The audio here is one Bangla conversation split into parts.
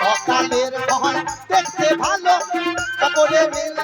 সকালের হয় দেখতে ভালো। কাপড়ে মেলে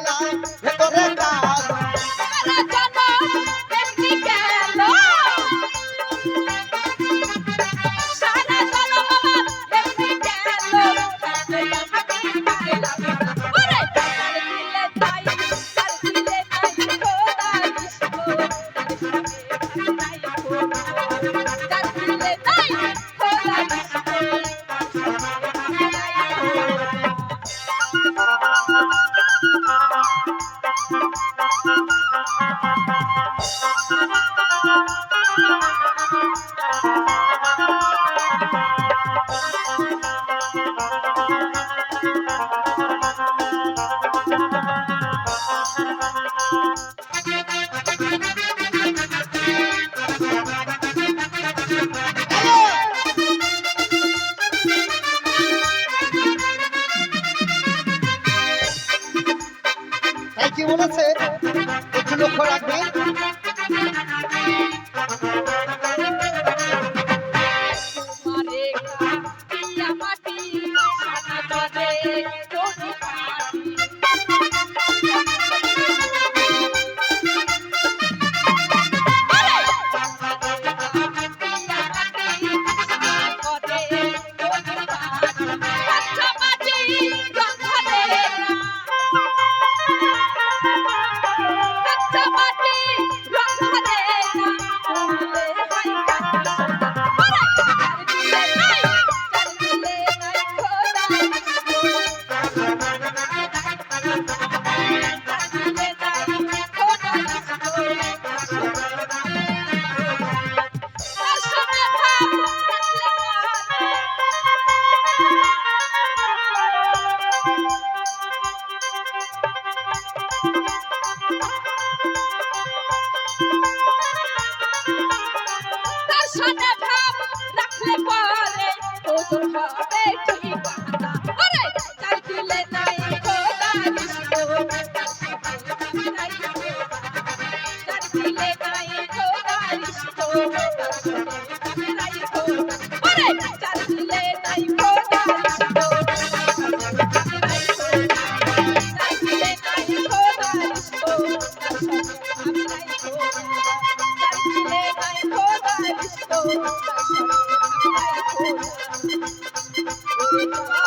সাদা ভাব রাখলে পরে তোর হবে ঠিকানা। আরে তাই দিলে নাই খোদা বিষ্ণু তাই দিলে নাই খোদা বিষ্ণু Thank you.